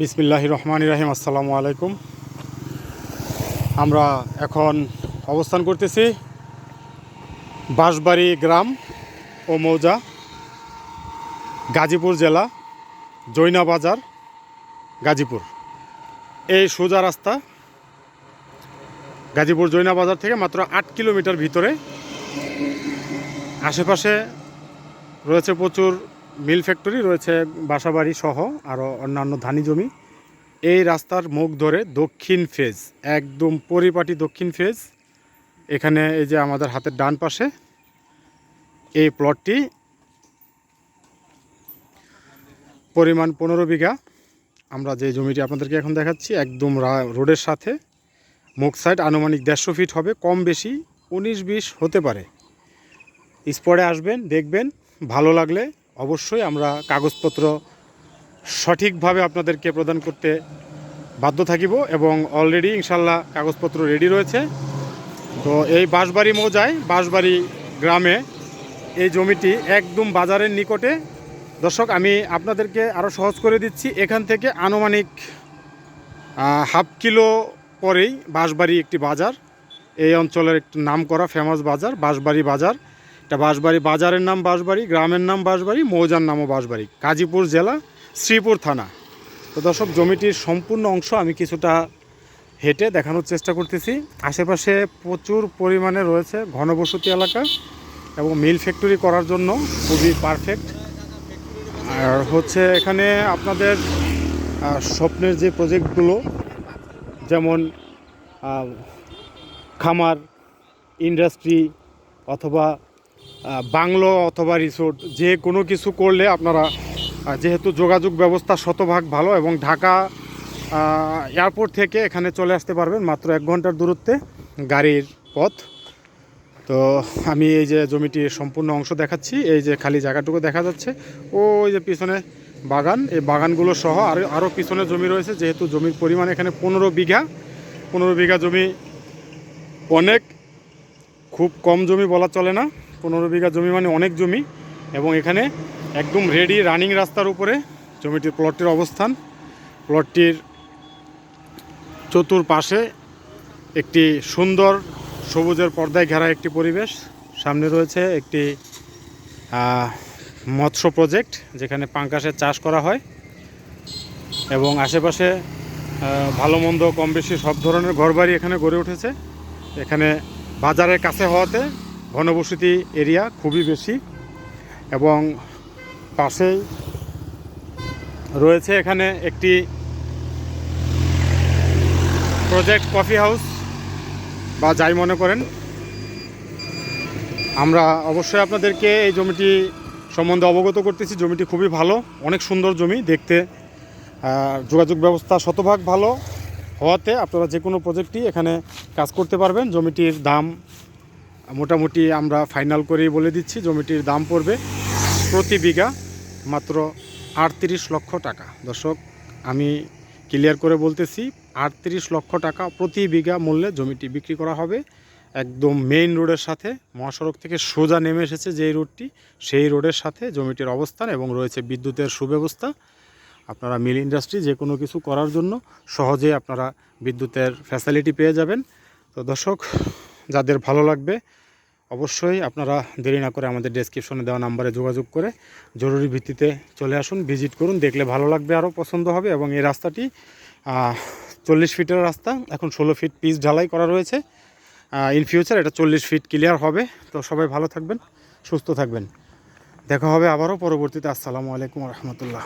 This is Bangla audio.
বিসমিল্লাহ রহমান রাহিম, আসসালামু আলাইকুম। আমরা এখন অবস্থান করতেছি বাঁশবাড়ি গ্রাম ও মৌজা, গাজীপুর জেলা, জৈনা বাজার, গাজীপুর। এই সোজা রাস্তা গাজীপুর জৈনা বাজার থেকে মাত্র আট কিলোমিটার ভিতরে। আশেপাশে রয়েছে প্রচুর মিল ফ্যাক্টরি রয়েছে, বাসাবাড়ি সহ আরও অন্যান্য ধানি জমি। এই রাস্তার মুখ ধরে দক্ষিণ ফেজ, একদম পরিপাটি দক্ষিণ ফেজ। এখানে এই যে আমাদের হাতের ডান পাশে এই প্লটটি পরিমাণ পনেরো বিঘা। আমরা যে জমিটি আপনাদেরকে এখন দেখাচ্ছি, একদম রোডের সাথে। মুখ সাইড আনুমানিক দেড়শো ফিট হবে, কম বেশি উনিশ বিশ হতে পারে। স্পটে আসবেন, দেখবেন, ভালো লাগলে অবশ্যই আমরা কাগজপত্র সঠিকভাবে আপনাদেরকে প্রদান করতে বাধ্য থাকিব এবং অলরেডি ইনশাল্লাহ কাগজপত্র রেডি রয়েছে। তো এই বাঁশবাড়ি মৌজায়, বাঁশবাড়ি গ্রামে এই জমিটি একদম বাজারের নিকটে। দর্শক, আমি আপনাদেরকে আরও সহজ করে দিচ্ছি, এখান থেকে আনুমানিক হাফ কিলো পরেই বাঁশবাড়ি একটি বাজার। এই অঞ্চলের একটি নাম করা ফেমাস বাজার, বাঁশবাড়ি বাজার। এটা বাঁশবাড়ি, বাজারের নাম বাঁশবাড়ি, গ্রামের নাম বাঁশবাড়ি, মৌজার নামও বাঁশবাড়ি। গাজীপুর জেলা, শ্রীপুর থানা। তো দর্শক, জমিটির সম্পূর্ণ অংশ আমি কিছুটা হেঁটে দেখানোর চেষ্টা করতেছি। আশেপাশে প্রচুর পরিমাণে রয়েছে ঘনবসতি এলাকা এবং মিল ফ্যাক্টরি করার জন্য খুবই পারফেক্ট। আর হচ্ছে এখানে আপনাদের স্বপ্নের যে প্রজেক্টগুলো, যেমন খামার, ইন্ডাস্ট্রি অথবা বাংলো অথবা রিসোর্ট, যে কোনো কিছু করলে আপনারা যেহেতু যোগাযোগ ব্যবস্থা শতভাগ ভালো এবং ঢাকা এয়ারপোর্ট থেকে এখানে চলে আসতে পারবেন মাত্র এক ঘণ্টার দূরত্বে গাড়ির পথ। তো আমি এই যে জমিটির সম্পূর্ণ অংশ দেখাচ্ছি, এই যে খালি জায়গাটুকু দেখা যাচ্ছে। ও ওই যে পিছনে বাগান, এই বাগানগুলো সহ আর আরও পিছনে জমি রয়েছে, যেহেতু জমির পরিমাণ এখানে পনেরো বিঘা। পনেরো বিঘা জমি অনেক, খুব কম জমি বলা চলে না। পনেরো বিঘা জমি মানে অনেক জমি এবং এখানে একদম রেডি রানিং রাস্তার উপরে জমিটির প্লটটির অবস্থান। প্লটটির চতুর্পাশে একটি সুন্দর সবুজের পর্দায় ঘেরা একটি পরিবেশ। সামনে রয়েছে একটি মৎস্য প্রজেক্ট যেখানে পাঙ্কাশের চাষ করা হয় এবং আশেপাশে ভালো মন্দ কম বেশি সব ধরনের ঘরবাড়ি এখানে গড়ে উঠেছে। এখানে বাজারের কাছে হওয়াতে ঘনবসতি এরিয়া খুবই বেশি এবং পাশেই রয়েছে এখানে একটি প্রজেক্ট কফি হাউস, বা যাই মনে করেন। আমরা অবশ্যই আপনাদেরকে এই জমিটি সম্বন্ধে অবগত করতেছি। জমিটি খুবই ভালো, অনেক সুন্দর জমি, দেখতে যোগাযোগ ব্যবস্থা শতভাগ ভালো হওয়াতে আপনারা যে কোনো প্রজেক্টই এখানে কাজ করতে পারবেন। জমিটির দাম মোটামুটি আমরা ফাইনাল করেই বলে দিচ্ছি, জমিটির দাম পড়বে প্রতি বিঘা মাত্র আটত্রিশ লক্ষ টাকা। দর্শক, আমি ক্লিয়ার করে বলতেছি, আটত্রিশ লক্ষ টাকা প্রতি বিঘা মূল্যে জমিটি বিক্রি করা হবে। একদম মেইন রোডের সাথে, মহাসড়ক থেকে সোজা নেমে এসেছে যেই রোডটি সেই রোডের সাথে জমিটির অবস্থান এবং রয়েছে বিদ্যুতের সুব্যবস্থা। আপনারা মিল ইন্ডাস্ট্রি যে কোনো কিছু করার জন্য সহজে আপনারা বিদ্যুতের ফ্যাসিলিটি পেয়ে যাবেন। তো দর্শক যাদের ভালো লাগবে, অবশ্যই আপনারা দেরি না করে আমাদের ডেসক্রিপশনে দেওয়া নাম্বারে যোগাযোগ করে জরুরি ভিত্তিতে চলে আসুন ভিজিট করুন, দেখলে ভালো লাগবে, আরও পছন্দ হবে এবং এই রাস্তাটি চল্লিশ ফিটের রাস্তা, এখন ষোলো ফিট পিচ ঢালাই করা রয়েছে। ইন ফিউচার এটা চল্লিশ ফিট ক্লিয়ার হবে। তো সবাই ভালো থাকবেন, সুস্থ থাকবেন। দেখা হবে আবারও, পরবর্তীতে আসসালামু আলাইকুম রহমতুল্লাহ।